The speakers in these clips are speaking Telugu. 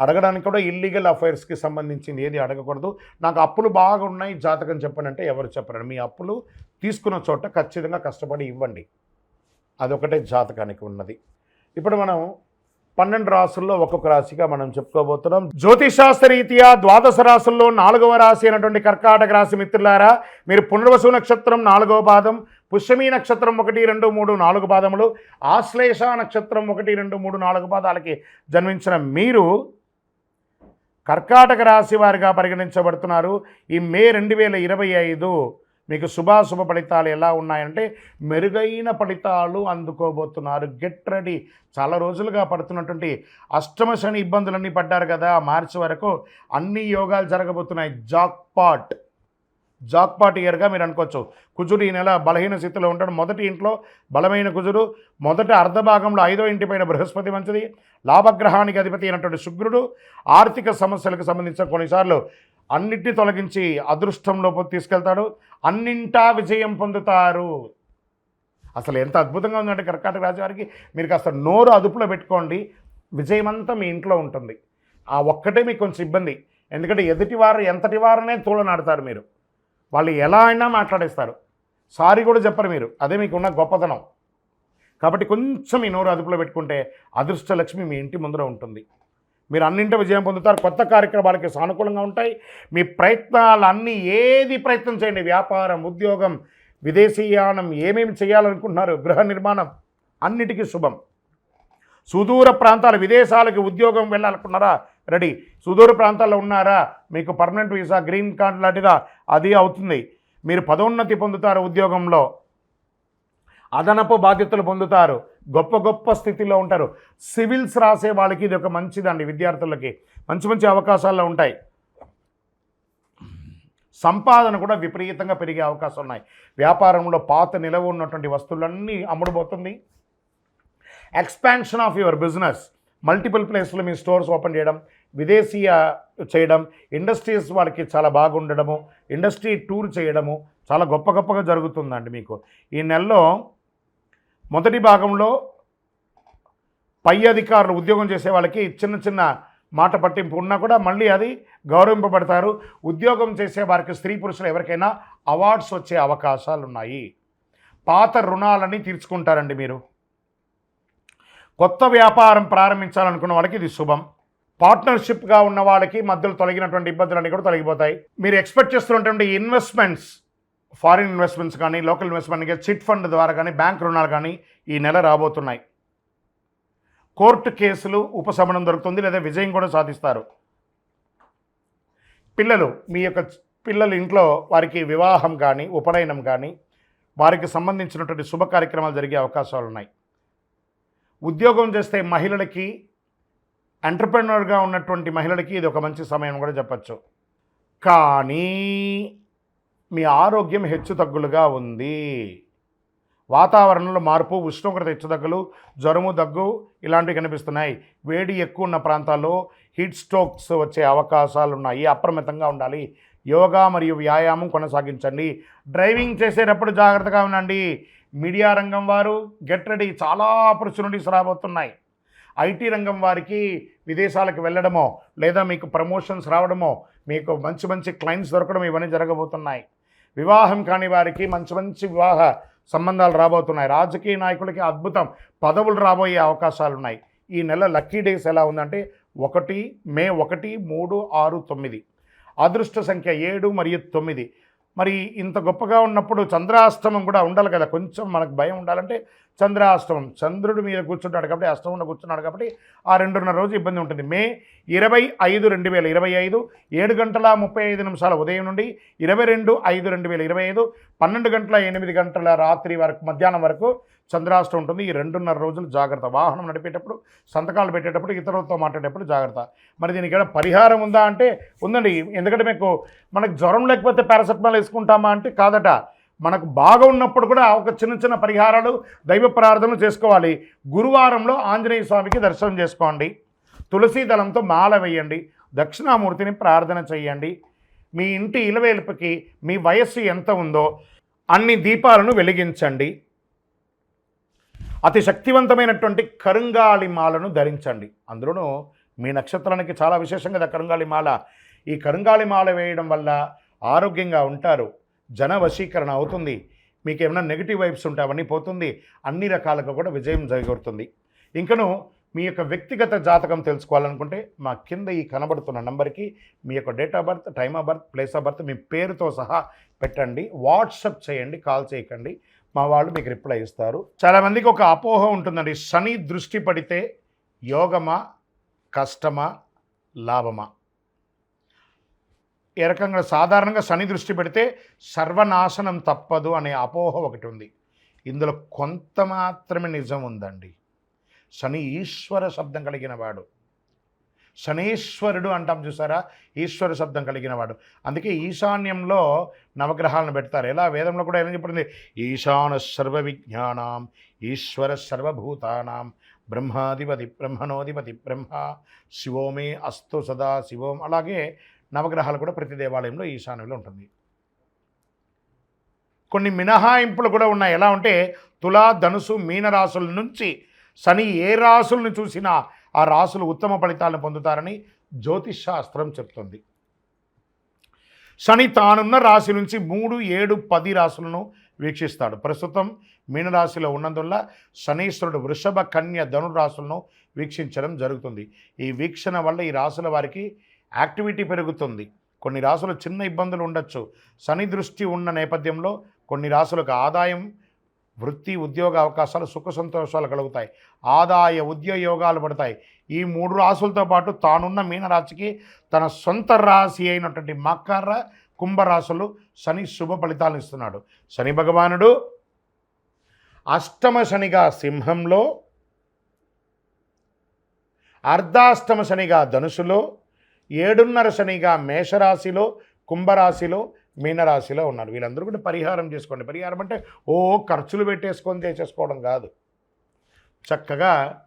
అడగడానికి కూడా ఇల్లీగల్ అఫైర్స్కి సంబంధించింది ఏది అడగకూడదు. నాకు అప్పులు బాగా ఉన్నాయి జాతకం చెప్పండి అంటే ఎవరు చెప్పరండి మీ అప్పులు తీసుకున్న చోట ఖచ్చితంగా కష్టపడి ఇవ్వండి. అదొకటే జాతకానికి ఉన్నది. ఇప్పుడు మనం పన్నెండు రాసుల్లో ఒక్కొక్క రాశిగా మనం చెప్పుకోబోతున్నాం. జ్యోతిషాస్త్ర రీత్యా ద్వాదశ రాసుల్లో నాలుగవ రాశి అయినటువంటి కర్కాటక రాశి మిత్రులారా మీరు పునర్వసు నక్షత్రం నాలుగవ పాదం పుష్యమి నక్షత్రం ఒకటి రెండు మూడు నాలుగు పాదములు ఆశ్లేష నక్షత్రం ఒకటి రెండు మూడు నాలుగు పాదాలకి జన్మించిన మీరు కర్కాటక రాశి వారిగా పరిగణించబడుతున్నారు. ఈ మే రెండు వేల ఇరవై ఐదు మీకు శుభాశుభ ఫలితాలు ఎలా ఉన్నాయంటే మెరుగైన ఫలితాలు అందుకోబోతున్నారు. Get ready. చాలా రోజులుగా పడుతున్నటువంటి అష్టమ శని ఇబ్బందులన్నీ పడ్డారు కదా మార్చి వరకు అన్ని యోగాలు జరగబోతున్నాయి. జాక్పాట్. జాక్పాట్ ఇయర్గా మీరు అనుకోవచ్చు. కుజుడు ఈ నెల బలహీన స్థితిలో ఉంటాడు. మొదటి ఇంట్లో బలమైన కుజుడు మొదటి అర్ధభాగంలో ఐదో ఇంటిపైన బృహస్పతి మంచిది. లాభగ్రహానికి అధిపతి అయినటువంటి శుక్రుడు ఆర్థిక సమస్యలకు సంబంధించిన కొన్నిసార్లు అన్నిటిని తొలగించి అదృష్టంలోపు తీసుకెళ్తాడు. అన్నింటా విజయం పొందుతారు. అసలు ఎంత అద్భుతంగా ఉందంటే కర్కాటక రాజువారికి మీరు కాస్త నోరు అదుపులో పెట్టుకోండి. విజయమంతా మీ ఇంట్లో ఉంటుంది. ఆ ఒక్కటే మీకు కొంచెం ఇబ్బంది. ఎందుకంటే ఎదుటి వారు ఎంతటి వారనే తోలనాడతారు మీరు. వాళ్ళు ఎలా అయినా మాట్లాడేస్తారు. సారీ కూడా చెప్పరు మీరు. అదే మీకు ఉన్న గొప్పతనం. కాబట్టి కొంచెం ఈ నోరు అదుపులో పెట్టుకుంటే అదృష్ట లక్ష్మి మీ ఇంటి ముందర ఉంటుంది. మీరు అన్నింటి విజయం పొందుతారు. కొత్త కార్యక్రమాలకి సానుకూలంగా ఉంటాయి. మీ ప్రయత్నాలు అన్నీ ఏది ప్రయత్నం చేయండి. వ్యాపారం ఉద్యోగం విదేశీయానం ఏమేమి చేయాలనుకుంటున్నారు? గృహ నిర్మాణం అన్నిటికీ శుభం. సుదూర ప్రాంతాలు విదేశాలకు ఉద్యోగం వెళ్ళాలనుకున్నారా రెడీ. సుదూర ప్రాంతాల్లో ఉన్నారా? మీకు పర్మనెంట్ వీసా గ్రీన్ కార్డ్ లాంటిదా? అది అవుతుంది. మీరు పదోన్నతి పొందుతారు ఉద్యోగంలో. అదనపు బాధ్యతలు పొందుతారు. గొప్ప గొప్ప స్థితిలో ఉంటారు. సివిల్స్ రాసే వాళ్ళకి ఇది ఒక మంచిదండి విద్యార్థులకి. మంచి మంచి అవకాశాల్లో ఉంటాయి. సంపాదన కూడా విపరీతంగా పెరిగే అవకాశం ఉన్నాయి. వ్యాపారంలో పాత నిలవ ఉన్నటువంటి వస్తువులన్నీ అమ్ముడుపోతుంది. Expansion of your business multiple ప్లేస్లో మీ స్టోర్స్ ఓపెన్ చేయడం విదేశీయ చేయడం ఇండస్ట్రీస్ వాళ్ళకి చాలా బాగుండడము ఇండస్ట్రీ టూర్ చేయడము చాలా గొప్ప గొప్పగా జరుగుతుందండి మీకు. ఈ నెలలో మొదటి భాగంలో పై అధికారులు ఉద్యోగం చేసే వాళ్ళకి చిన్న చిన్న మాట పట్టింపు ఉన్నా కూడా మళ్ళీ అది గౌరవింపబడతారు. ఉద్యోగం చేసే వారికి స్త్రీ పురుషులు ఎవరికైనా అవార్డ్స్ వచ్చే అవకాశాలు ఉన్నాయి పాత రుణాలని తీర్చుకుంటారండి మీరు. కొత్త వ్యాపారం ప్రారంభించాలనుకున్న వాళ్ళకి ఇది శుభం. పార్ట్నర్షిప్గా ఉన్న వాళ్ళకి మధ్యలో తొలగినటువంటి ఇబ్బందులన్నీ కూడా తొలగిపోతాయి. మీరు ఎక్స్పెక్ట్ చేస్తున్నటువంటి ఇన్వెస్ట్మెంట్స్ ఫారిన్ ఇన్వెస్ట్మెంట్స్ కానీ లోకల్ ఇన్వెస్ట్మెంట్ కానీ చిట్ ఫండ్ ద్వారా కానీ బ్యాంక్ రుణాలు కానీ ఈ నెల రాబోతున్నాయి. కోర్టు కేసులు ఉపశమనం దొరుకుతుంది లేదా విజయం కూడా సాధిస్తారు. పిల్లలు మీ యొక్క పిల్లల ఇంట్లో వారికి వివాహం కానీ ఉపనయనం కానీ వారికి సంబంధించినటువంటి శుభ కార్యక్రమాలు జరిగే అవకాశాలు ఉన్నాయి ఉద్యోగం చేస్తే మహిళలకి ఎంటర్ప్రెనర్గా ఉన్నటువంటి మహిళలకి ఇది ఒక మంచి సమయం కూడా చెప్పచ్చు. కానీ మీ ఆరోగ్యం హెచ్చు తగ్గులుగా ఉంది. వాతావరణంలో మార్పు ఉష్ణోగ్రత హెచ్చుతగ్గులు జ్వరము దగ్గు ఇలాంటివి కనిపిస్తున్నాయి. వేడి ఎక్కువ ఉన్న ప్రాంతాల్లో హీట్ స్ట్రోక్స్ వచ్చే అవకాశాలు ఉన్నాయి. అప్రమత్తంగా ఉండాలి. యోగా మరియు వ్యాయామం కొనసాగించండి. డ్రైవింగ్ చేసేటప్పుడు జాగ్రత్తగా ఉండండి. మీడియా రంగం వారు గెట్ రెడీ చాలా ఆపర్చునిటీస్ రాబోతున్నాయి. ఐటీ రంగం వారికి విదేశాలకు వెళ్ళడమో లేదా మీకు ప్రమోషన్స్ రావడమో మీకు మంచి మంచి క్లయింట్స్ దొరకడం ఇవన్నీ జరగబోతున్నాయి. వివాహం కాని వారికి మంచి మంచి వివాహ సంబంధాలు రాబోతున్నాయి. రాజకీయ నాయకులకి అద్భుతం పదవులు రాబోయే అవకాశాలు ఉన్నాయి ఈ నెల లక్కీ డేస్ ఎలా ఉందంటే ఒకటి మే ఒకటి మూడు ఆరు తొమ్మిది. అదృష్ట సంఖ్య ఏడు మరియు తొమ్మిది. మరి ఇంత గొప్పగా ఉన్నప్పుడు చంద్రాష్టమం కూడా ఉండాలి కదా. కొంచెం మనకు భయం ఉండాలంటే చంద్రాష్టమం చంద్రుడి మీద కూర్చుంటాడు కాబట్టి అష్టమంలో కూర్చున్నాడు కాబట్టి ఆ రెండున్నర రోజు ఇబ్బంది ఉంటుంది. మే ఇరవై ఐదు రెండు వేల ఇరవై ఐదు ఏడు గంటల ముప్పై ఐదు నిమిషాల ఉదయం నుండి ఇరవై రెండు ఐదు రెండు వేల ఇరవై ఐదు పన్నెండు గంటల ఎనిమిది గంటల రాత్రి వరకు మధ్యాహ్నం వరకు చంద్రాష్టం ఉంటుంది. ఈ రెండున్నర రోజులు జాగ్రత్త. వాహనం నడిపేటప్పుడు సంతకాలు పెట్టేటప్పుడు ఇతరులతో మాట్లాడేటప్పుడు జాగ్రత్త. మరి దీనికి ఏమైనా పరిహారం ఉందా అంటే ఉందండి. ఎందుకంటే మీకు మనకు జ్వరం లేకపోతే పారాసెటమాల్ చేసుకుంటామా అంటే కాదట. మనకు బాగా ఉన్నప్పుడు కూడా ఒక చిన్న చిన్న పరిహారాలు దైవ ప్రార్థనలు చేసుకోవాలి. గురువారంలో ఆంజనేయ స్వామికి దర్శనం చేసుకోండి. తులసి దళంతో మాల వేయండి. దక్షిణామూర్తిని ప్రార్థన చేయండి. మీ ఇంటి ఇలవేల్పుకి మీ వయస్సు ఎంత ఉందో అన్ని దీపాలను వెలిగించండి. అతి శక్తివంతమైనటువంటి కరుంగాలి మాలను ధరించండి. అందులోనూ మీ నక్షత్రానికి చాలా విశేషం కదా కరుంగాలి మాల. ఈ కరుంగాలి మాల వేయడం వల్ల ఆరోగ్యంగా ఉంటారు. జన వశీకరణ అవుతుంది. మీకు ఏమైనా నెగిటివ్ వైబ్స్ ఉంటే అవన్నీ పోతుంది. అన్ని రకాలుగా కూడా విజయం జరుగుతుంది ఇంకను మీ యొక్క వ్యక్తిగత జాతకం తెలుసుకోవాలనుకుంటే మా కింద ఈ కనబడుతున్న నంబర్కి మీ యొక్క date of birth time of birth place of birth మీ పేరుతో సహా పెట్టండి. వాట్సప్ చేయండి కాల్ చేయకండి. మా వాళ్ళు మీకు రిప్లై ఇస్తారు. చాలామందికి ఒక అపోహ ఉంటుందండి. శని దృష్టి పడితే యోగమా కష్టమా లాభమా? ఏ రకంగా సాధారణంగా శని దృష్టి పెడితే సర్వనాశనం తప్పదు అనే అపోహ ఒకటి ఉంది. ఇందులో కొంత మాత్రమే నిజం ఉందండి. శని ఈశ్వర శబ్దం కలిగిన వాడు. శనీశ్వరుడు అంటాం చూసారా? ఈశ్వర శబ్దం కలిగిన వాడు. అందుకే ఈశాన్యంలో నవగ్రహాలను పెడతారు. ఎలా? వేదంలో కూడా ఏమని చెప్పింది? ఈశాన సర్వ విజ్ఞానం ఈశ్వర సర్వభూతానాం బ్రహ్మాధిపతి బ్రహ్మణోధిపతి బ్రహ్మ శివోమే అస్తు సదా శివోం. అలాగే నవగ్రహాలు కూడా ప్రతి దేవాలయంలో ఈశాన్యంలో ఉంటుంది. కొన్ని మినహాయింపులు కూడా ఉన్నాయి. ఎలా ఉంటే తులా ధనుసు మీన రాసుల నుంచి శని ఏ రాసులను చూసినా ఆ రాసులు ఉత్తమ ఫలితాలను పొందుతారని జ్యోతిష్ శాస్త్రం చెప్తుంది. శని తానున్న రాశి నుంచి మూడు ఏడు పది రాసులను వీక్షిస్తాడు. ప్రస్తుతం మీనరాశిలో ఉన్నందువల్ల శనీశ్వరుడు వృషభ కన్య ధనురాశులను వీక్షించడం జరుగుతుంది. ఈ వీక్షణ వల్ల ఈ రాసుల వారికి యాక్టివిటీ పెరుగుతుంది. కొన్ని రాసులు చిన్న ఇబ్బందులు ఉండొచ్చు. శని దృష్టి ఉన్న నేపథ్యంలో కొన్ని రాసులకు ఆదాయం వృత్తి ఉద్యోగ అవకాశాలు సుఖ సంతోషాలు కలుగుతాయి. ఆదాయ ఉద్యోగాలు పడతాయి. ఈ మూడు రాసులతో పాటు తానున్న మీనరాశికి తన సొంత రాశి అయినటువంటి మకర కుంభరాశులు శని శుభ ఫలితాలను ఇస్తున్నాడు. శని భగవానుడు అష్టమ శనిగా సింహంలో అర్ధాష్టమ శనిగా ధనుసులో ఏడున్నర శనిగా మేషరాశిలో కుంభరాశిలో మీనరాశిలో ఉన్నారు. వీళ్ళందరూ కూడా పరిహారం చేసుకోండి. పరిహారం అంటే ఓ ఖర్చులు పెట్టేసుకొని చేసేసుకోవడం కాదు. చక్కగా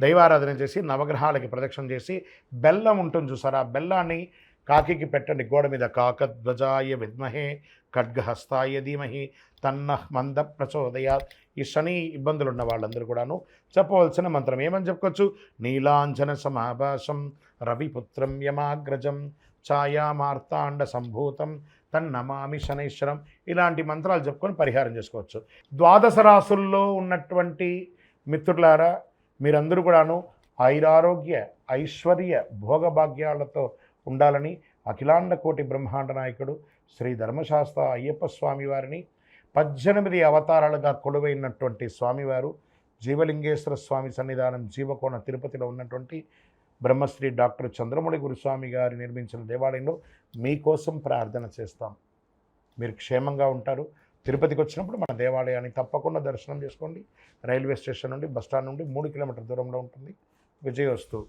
దైవారాధన చేసి నవగ్రహాలకి ప్రదక్షిణ చేసి బెల్లం ఉంటుంది చూసారా? ఆ బెల్లాన్ని కాకికి పెట్టండి. గోడ మీద కాకధ్వజాయ విద్మహే ఖడ్గహస్తాయ ధీమహి తన్న మంద ప్రచోదయ ఈ శని ఇబ్బందులు ఉన్న వాళ్ళందరూ కూడాను చెప్పవలసిన మంత్రం ఏమని చెప్పుకోవచ్చు? నీలాంజన సమాభాసం రవిపుత్రం యమాగ్రజం ఛాయామార్తాండ సంభూతం తన్నమామి శనైశ్వరం ఇలాంటి మంత్రాలు చెప్పుకొని పరిహారం చేసుకోవచ్చు. ద్వాదశ రాసుల్లో ఉన్నటువంటి మిత్రులారా మీరందరూ కూడాను ఐరారోగ్య ఐశ్వర్య భోగభాగ్యాలతో ఉండాలని అఖిలాండ కోటి బ్రహ్మాండ నాయకుడు శ్రీ ధర్మశాస్త్ర అయ్యప్ప స్వామి వారిని పద్దెనిమిది అవతారాలుగా కొలువైనటువంటి స్వామివారు జీవలింగేశ్వర స్వామి సన్నిధానం జీవకోణ తిరుపతిలో ఉన్నటువంటి బ్రహ్మశ్రీ డాక్టర్ చంద్రమౌళి గురుస్వామి గారు నిర్మించిన దేవాలయంలో మీకోసం ప్రార్థన చేస్తాం. మీరు క్షేమంగా ఉంటారు. తిరుపతికి వచ్చినప్పుడు మన దేవాలయాన్ని తప్పకుండా దర్శనం చేసుకోండి. రైల్వే స్టేషన్ నుండి బస్టాండ్ నుండి మూడు కిలోమీటర్ దూరంలో ఉంటుంది. విజయవస్తు